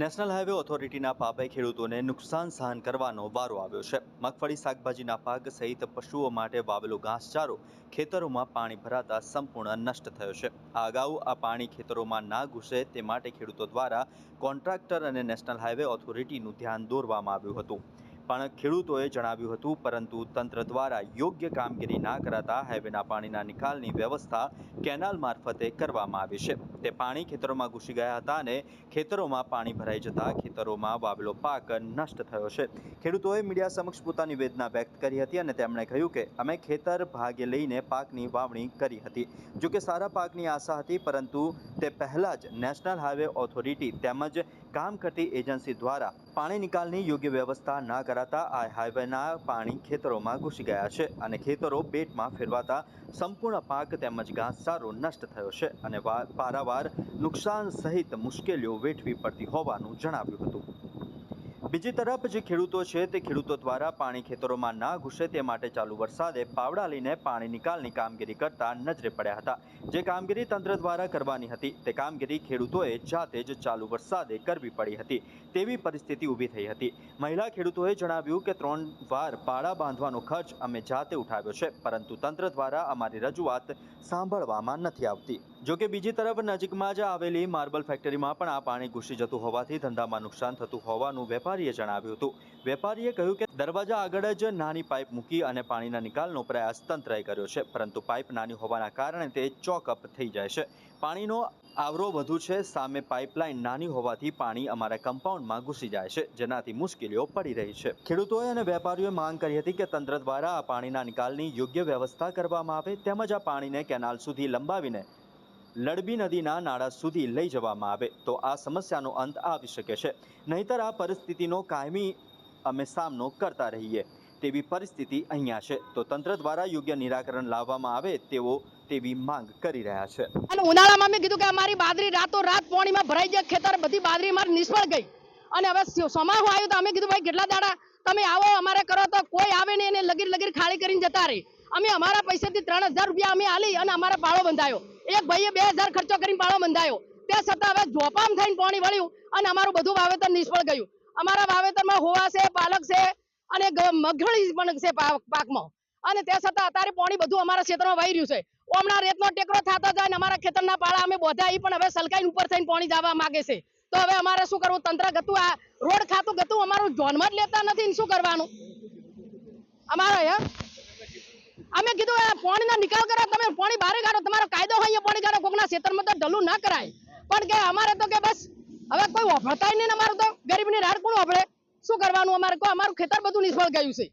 National highway ઓથોરિટીના પાપે ખેડૂતોને નુકસાન સહન કરવાનો વારો આવ્યો છે. મગફળી, શાકભાજીના પાક સહિત પશુઓ માટે વાવેલો ઘાસચારો ખેતરોમાં પાણી ભરાતા સંપૂર્ણ નષ્ટ થયો છે. આ અગાઉ આ પાણી ખેતરોમાં ના ઘૂસે તે માટે ખેડૂતો દ્વારા કોન્ટ્રાક્ટર અને નેશનલ હાઈવે ઓથોરિટીનું ધ્યાન દોરવામાં આવ્યું હતું. પણ ખેડૂતોએ જણાવ્યું હતું, પરંતુ તંત્ર દ્વારા યોગ્ય કામગીરી ના કરાતા હાઈવેના પાણીના નિકાલની વ્યવસ્થા કેનાલ મારફતે કરવામાં આવી છે. તે પાણી ખેતરોમાં ઘૂસી ગયા હતા અને ખેતરોમાં પાણી ભરાઈ જતા ખેતરોમાં વાવેલો પાક નષ્ટ થયો છે. ખેડૂતોએ મીડિયા સમક્ષ પોતાની વેદના વ્યક્ત કરી હતી અને તેમણે કહ્યું કે, અમે ખેતર ભાગે લઈને પાકની વાવણી કરી હતી. જોકે સારા પાકની આશા હતી, પરંતુ તે પહેલાં જ નેશનલ હાઈવે ઓથોરિટી તેમજ કામ કરતી એજન્સી દ્વારા પાણી નિકાલની યોગ્ય વ્યવસ્થા ના કરાતા આ હાઈવેના પાણી ખેતરોમાં ઘૂસી ગયા છે અને ખેતરો બેટમાં ફેરવાતા સંપૂર્ણ પાક તેમજ ઘાસચારો નષ્ટ થયો છે અને પારાવાર નુકસાન સહિત મુશ્કેલીઓ વેઠવી પડતી હોવાનું જણાવ્યું હતું. બીજી તરફ જે ખેડૂતો છે તે ખેડૂતો દ્વારા પાણી ખેતરોમાં ના ઘૂસે તે માટે ચાલુ વરસાદે પાવડા લઈને પાણી નિકાલની કામગીરી કરતા નજરે પડ્યા હતા. જે કામગીરી તંત્ર દ્વારા કરવાની હતી, તે કામગીરી ખેડૂતોએ જાતે જ ચાલુ વરસાદે કરવી પડી હતી, તેવી પરિસ્થિતિ ઊભી થઈ હતી. મહિલા ખેડૂતોએ જણાવ્યું કે ત્રણ વાર પાળા બાંધવાનો ખર્ચ અમે જાતે ઉઠાવ્યો છે, પરંતુ તંત્ર દ્વારા અમારી રજૂઆત સાંભળવામાં નથી આવતી. જોકે બીજી તરફ નજીકમાં જ આવેલી માર્બલ ફેક્ટરીમાં પણ આ પાણી ઘૂસી જતું હોવાથી ધંધામાં નુકસાન થતું હોવાનું વેપારીએ જણાવ્યું હતું. વેપારીએ કહ્યું કે દરવાજા આગળ જ નાની પાઇપ મૂકી અને પાણીના નિકાલનો પ્રયાસ તંત્રએ કર્યો છે, પરંતુ પાઇપ નાની હોવાના કારણે તે ચોકઅપ થઈ જાય છે. પાણીનો આવરો વધુ છે, સામે પાઇપલાઇન નાની હોવાથી પાણી અમારા કમ્પાઉન્ડમાં ઘૂસી જાય છે, જેનાથી મુશ્કેલીઓ પડી રહી છે. ખેડૂતોએ અને વેપારીઓએ માંગ કરી હતી કે તંત્ર દ્વારા આ પાણીના નિકાલની યોગ્ય વ્યવસ્થા કરવામાં આવે, તેમજ આ પાણીને કેનાલ સુધી લંબાવીને લડબી નદીના નાળા સુધી લઈ જવામાં આવે તો આ સમસ્યાનો અંત આવી શકે છે. નહીતર આ પરિસ્થિતિનો કાયમી અમે સામનો કરતા રહીએ તેવી પરિસ્થિતિ અહીંયા છે. તો તંત્ર દ્વારા યોગ્ય નિરાકરણ લાવવામાં આવે તેવો તેવી માંગ કરી રહ્યા છે. અને ઉનાળામાં મેં કીધું કે અમારી બાદરી રાતો રાત પાણીમાં ભરાઈ જાય, ખેતર બધી બાદરી મારી નિષ્ફળ ગઈ. અને હવે સ- આવ્યો તો અમે કીધું, ભાઈ, કેટલા દાડા તમે આવો, અમારે કરો તો કોઈ આવે નહીં, એને લગીર લગીર ખાલી કરીને જતા રહી. અમે અમારા પૈસાથી ત્રણ હજાર રૂપિયા અમે આલી અને અમારા પાળો બંધાયો. એક ભાઈએ બે હજાર ખર્ચો કરીને પાળો બંધાયો. તે છતાં હવે જોપામ થઈને પાણી વળ્યું અને અમારું બધું વાવેતર નિષ્ફળ ગયું. અમારા વાવેતરમાં હોવા છે, પાલક છે અને મગફળી પણ છે પાકમાં. અને તે છતાં અત્યારે પાણી બધું અમારા ક્ષેત્રમાં વહી રહ્યું છે. હમણાં રેતનો ટેકરો થતો જાય ને અમારા ખેતરના પાળા અમે બોધા પણ હવે સલકાઈને ઉપર થઈને પાણી જવા માંગે છે. તો હવે અમારે શું કરવું? તંત્ર ગતું આ, રોડ ખાતું ગતું, અમારું જોનમાં જ લેતા નથી શું કરવાનું? અમારે અમે કીધું આ પાણીનો નિકાલ કરો, તમે પાણી બહાર કાઢો. તમારો કાયદો હોય એ પાણી કાઢો. કોકના ખેતરમાં તો ઢલું ના કરાય. પણ કે અમારે તો કે બસ, હવે કોઈ વફળતાય નહીં અમારું તો. ગરીબની રાડ કોણ વફળે શું કરવાનું અમારે? કોઈ અમારું ખેતર બધું નિષ્ફળ ગયું છે.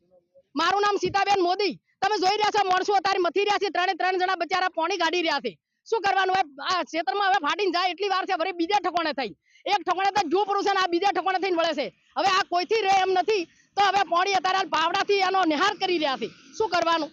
મારું નામ સીતાબેન મોદી. તમે જોઈ રહ્યા છો, માણસો અત્યારે મથી રહ્યા છે. ત્રણે ત્રણ જણા બચારા પાણી કાઢી રહ્યા છે. શું કરવાનું? હવે આ ક્ષેત્રમાં હવે ફાટીને જાય, એટલી વાર છે, ફરી બીજા ઠકોણે થઈ. એક ઠકોણે તો જો પુરુષ આ બીજા ઠકોણે થઈને વળે છે. હવે આ કોઈથી રહે એમ નથી. તો હવે પાણી અત્યારે હાલ પાવડાથી એનો નિહાર કરી રહ્યા છે. શું કરવાનું?